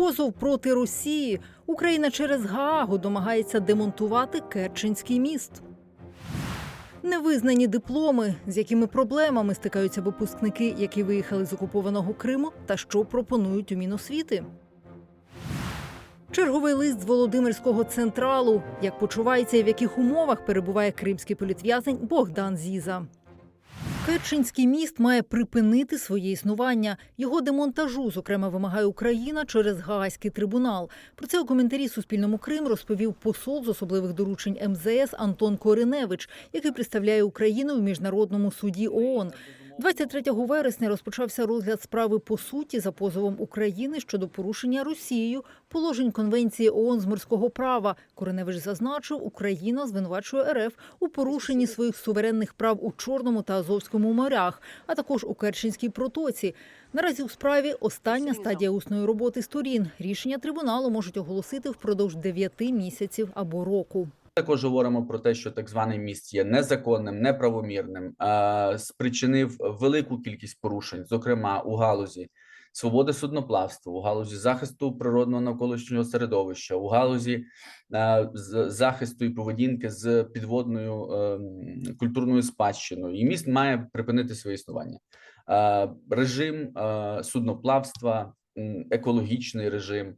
Позов проти Росії. Україна через Гаагу домагається демонтувати Керченський міст. Невизнані дипломи, з якими проблемами стикаються випускники, які виїхали з окупованого Криму, та що пропонують у Міносвіти. Черговий лист з Володимирського централу. Як почувається і в яких умовах перебуває кримський політв'язень Богдан Зіза. Керченський міст має припинити своє існування. Його демонтажу, зокрема, вимагає Україна через Гаазький трибунал. Про це у коментарі Суспільному Крим розповів посол з особливих доручень МЗС Антон Кориневич, який представляє Україну в міжнародному суді ООН. 23 вересня розпочався розгляд справи по суті за позовом України щодо порушення Росією положень Конвенції ООН з морського права. Кореневич зазначив, Україна звинувачує РФ у порушенні своїх суверенних прав у Чорному та Азовському морях, а також у Керченській протоці. Наразі у справі остання стадія усної роботи сторін. Рішення трибуналу можуть оголосити впродовж 9 місяців або року. Також говоримо про те, що так званий міст є незаконним, неправомірним, спричинив велику кількість порушень, зокрема у галузі свободи судноплавства, у галузі захисту природного навколишнього середовища, у галузі захисту і поведінки з підводною е, культурною спадщиною. І міст має припинити своє існування. Режим судноплавства, екологічний режим.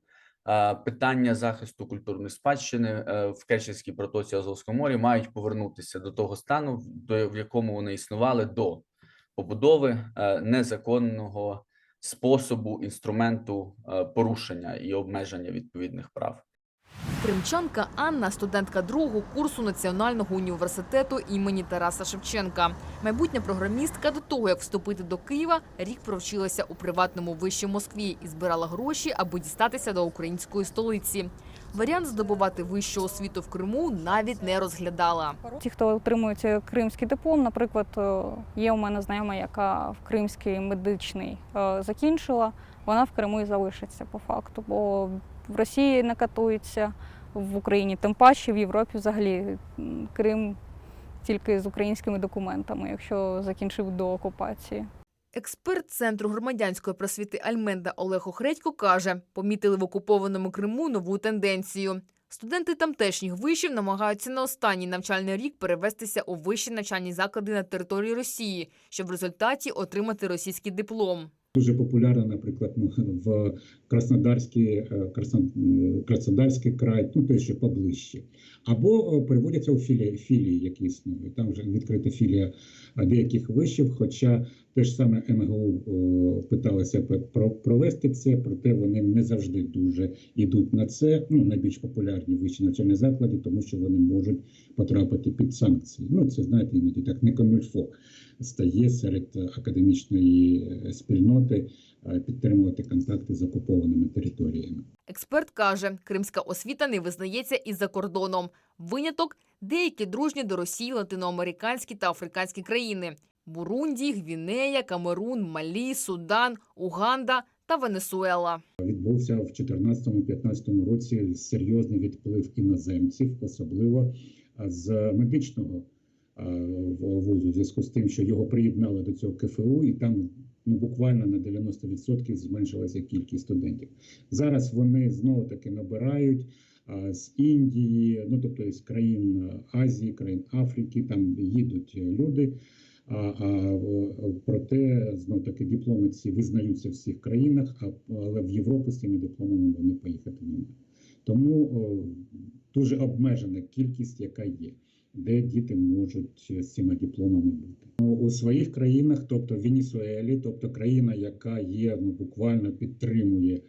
Е, питання захисту культурної спадщини е, в Керченській протоці Азовського моря мають повернутися до того стану, до в якому вони існували до побудови е, незаконного способу інструменту порушення і обмеження відповідних прав. Кримчанка Анна, студентка другого курсу Національного університету імені Тараса Шевченка. Майбутня програмістка до того, як вступити до Києва, рік провчилася у приватному виші в Москві і збирала гроші, аби дістатися до української столиці. Варіант здобувати вищу освіту в Криму навіть не розглядала. Ті, хто отримують е, кримський диплом, наприклад, е, є у мене знайома, яка в кримський медичний е, закінчила, вона в Криму і залишиться по факту, бо в Росії не катується, в Україні тим паче, в Європі взагалі Крим тільки з українськими документами, якщо закінчив до окупації. Експерт Центру громадянської просвіти Альменда Олег Охредько каже, помітили в окупованому Криму нову тенденцію. Студенти тамтешніх вишів намагаються на останній навчальний рік перевестися у вищі навчальні заклади на території Росії, щоб в результаті отримати російський диплом. Дуже популярна, наприклад, ну, в Краснодарський, е, Краснодарський край, ну те, що поближче. Або е, переводяться у філії, філії, які існують. Там вже відкрита філія е, деяких вишів, хоча те ж саме МГУ про- провести це, проте вони не завжди дуже йдуть на це. Ну, найбільш популярні вищі навчальні заклади, тому що вони можуть потрапити під санкції. Ну, це знаєте, іноді так не комільфо стає серед академічної е, спільноти е, підтримувати контакти з окупованими територіями. Експерт каже, кримська освіта не визнається і за кордоном. Виняток деякі дружні до Росії латиноамериканські та африканські країни: Бурунді, Гвінея, Камерун, Малі, Судан, Уганда та Венесуела. Відбувся в 2014-2015 році серйозний відплив іноземців, особливо е, з медичного вузу, в зв'язку з тим, що його приєднали до цього КФУ, і там ну, буквально на 90% зменшилася кількість студентів. Зараз вони знову таки набирають з Індії, ну тобто з країн Азії, країн Африки, там їдуть люди. А, а проте знов таки дипломи ці визнаються в всіх країнах, а але в Європу з цими дипломами вони поїхати не можуть. Тому о, дуже обмежена кількість, яка є, де діти можуть з цими дипломами бути. Ну, у своїх країнах, тобто в Венесуелі, тобто країна, яка є ну буквально підтримує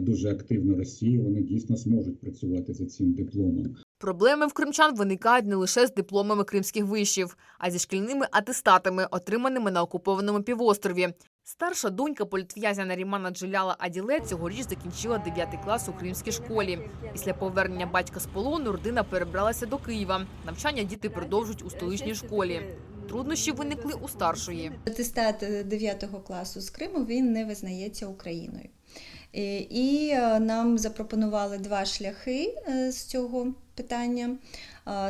дуже активно Росію, вони дійсно зможуть працювати за цим дипломом. Проблеми в кримчан виникають не лише з дипломами кримських вишів, а зі шкільними атестатами, отриманими на окупованому півострові. Старша донька політв'язня Нарімана Джиляла Аділе цьогоріч закінчила 9 клас у кримській школі. Після повернення батька з полону родина перебралася до Києва. Навчання діти продовжують у столичній школі. Труднощі виникли у старшої. Атестат 9 класу з Криму він не визнається Україною. Е, І е, нам запропонували два шляхи е, з цього питання.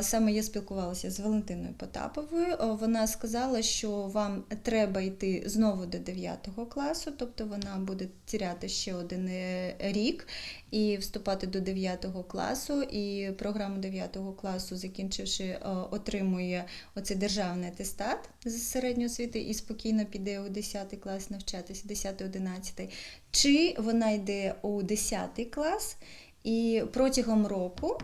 Саме я спілкувалася з Валентиною Потаповою. Вона сказала, що вам треба йти знову до 9 класу, тобто вона буде тіряти ще один е, рік і вступати до 9 класу. І програму 9 класу, закінчивши, отримує оцей державний атестат з середньої освіти і спокійно піде у 10 клас навчатися, 10-11. Чи вона йде у 10 клас і протягом року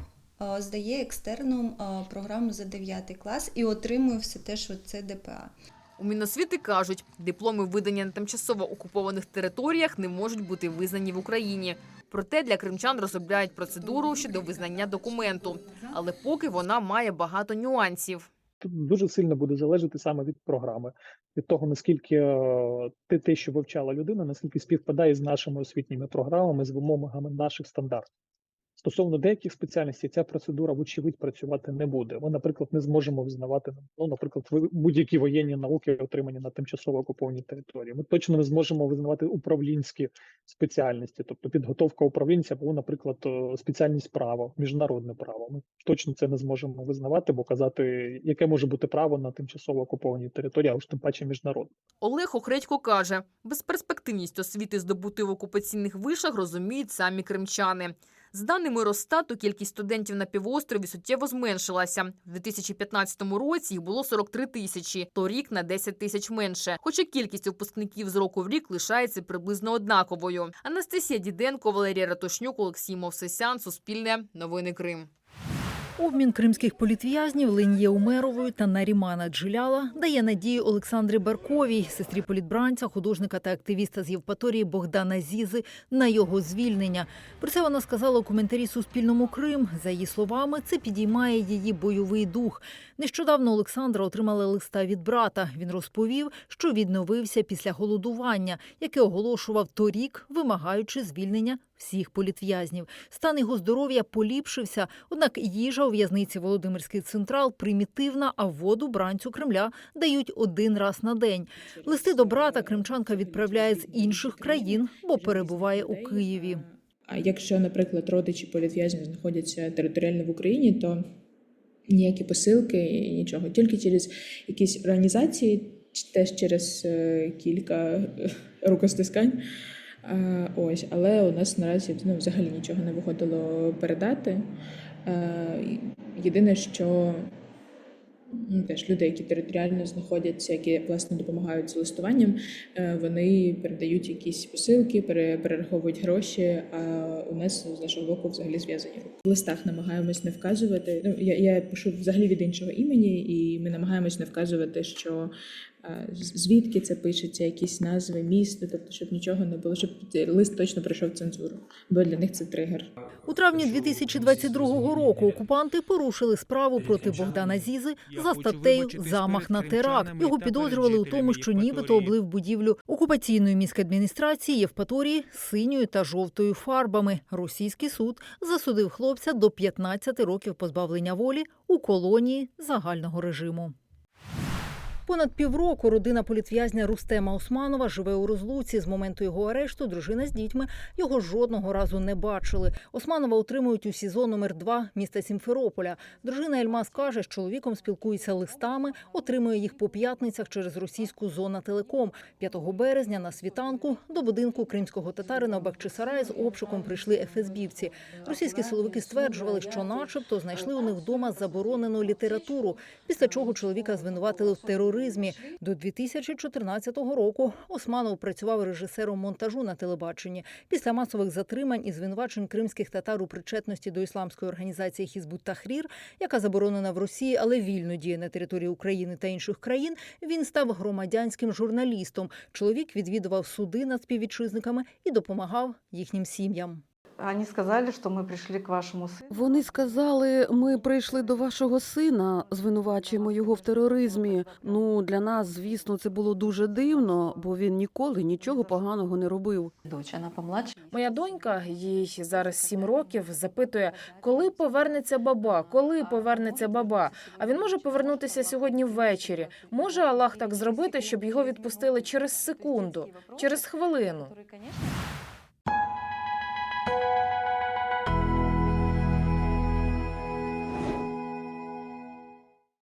здає екстерну е, програму за 9 клас і отримує все те, що це ДПА. У Міносвіти кажуть, дипломи видані на тимчасово окупованих територіях не можуть бути визнані в Україні. Проте для кримчан розробляють процедуру щодо визнання документу, але поки вона має багато нюансів. Тут дуже сильно буде залежати саме від програми, від того наскільки е, те, те, що вивчала людина, наскільки співпадає з нашими освітніми програмами, з вимогами наших стандартів. Стосовно деяких спеціальностей, ця процедура, вочевидь, працювати не буде. Ми, наприклад, не зможемо визнавати ну, наприклад, будь-які воєнні науки, отримані на тимчасово окупованій території. Ми точно не зможемо визнавати управлінські спеціальності, тобто підготовка управлінця або, наприклад, е, спеціальність права, міжнародне право. Ми точно це не зможемо визнавати, бо казати, яке може бути право на тимчасово окупованій території, а уж тим паче міжнародне. Олег Охредько каже, безперспективність освіти, здобутої в окупаційних вишах, розуміють самі кримчани. З даними Росстату, кількість студентів на півострові суттєво зменшилася. В 2015 році їх було 43 тисячі, торік на 10 тисяч менше. Хоча кількість випускників з року в рік лишається приблизно однаковою. Анастасія Діденко, Валерія Ратушнюк, Олексій Мовсесян, Суспільне, Новини Крим. Обмін кримських політв'язнів Ленє Умеровою та Нарімана Джиляла дає надію Олександрі Барковій, сестрі політбранця, художника та активіста з Євпаторії Богдана Зізи, на його звільнення. Про це вона сказала у коментарі Суспільному Крим. За її словами, це підіймає її бойовий дух. Нещодавно Олександра отримала листа від брата. Він розповів, що відновився після голодування, яке оголошував торік, вимагаючи звільнення всіх політв'язнів. Стан його здоров'я поліпшився, однак їжа у в'язниці Володимирський централ примітивна, а воду бранцю Кремля дають один раз на день. Листи до брата кримчанка відправляє з інших країн, бо перебуває у Києві. А якщо, наприклад, родичі політв'язнів знаходяться територіально в Україні, то ніякі посилки нічого, тільки через якісь організації, теж через е, кілька рукостискань. А, Ось, але у нас наразі ну, взагалі нічого не виходило передати. Е, Єдине, що теж люди, які територіально знаходяться, які власне допомагають з листуванням, е, вони передають якісь посилки, пере- перераховують гроші. А у нас з нашого боку взагалі зв'язані. В листах намагаємось не вказувати. Ну я, я пишу взагалі від іншого імені, і ми намагаємось не вказувати, що е, звідки це пишеться, якісь назви міста, тобто, щоб нічого не було, щоб лист точно пройшов цензуру, бо для них це тригер. У травні 2022 року окупанти порушили справу проти Богдана Зізи за статтею Замах на теракт. Його підозрювали у тому, що нібито облив будівлю окупаційної міської адміністрації Євпаторії синьою та жовтою фарбами. Російський суд засудив хлопця до 15 років позбавлення волі у колонії загального режиму. Понад півроку родина політв'язня Рустема Османова живе у розлуці. З моменту його арешту дружина з дітьми його жодного разу не бачили. Османова утримують у СІЗО номер 2 міста Сімферополя. Дружина Ельмас каже, з чоловіком спілкується листами, отримує їх по п'ятницях через російську зона телеком. 5 березня на світанку до будинку кримського татарина в Бахчисараї з обшуком прийшли ФСБівці. Російські силовики стверджували, що, начебто, знайшли у них вдома заборонену літературу. Після чого чоловіка звинуватили в тероризмі. До 2014 року Османов працював режисером монтажу на телебаченні. Після масових затримань і звинувачень кримських татар у причетності до ісламської організації Хізбут Тахрір, яка заборонена в Росії, але вільно діє на території України та інших країн. Він став громадянським журналістом. Чоловік відвідував суди над співвітчизниками і допомагав їхнім сім'ям. Они сказали, что мы пришли к вашему сыну. Вони сказали, ми прийшли до вашого сина, звинувачуємо його в тероризмі. Ну для нас, звісно, це було дуже дивно, бо він ніколи нічого поганого не робив. Дочь, она помладше. Моя донька, їй зараз сім років, запитує, коли повернеться баба, коли повернеться баба. А він може повернутися сьогодні ввечері. Може Аллах так зробити, щоб його відпустили через секунду, через хвилину. Который, конечно,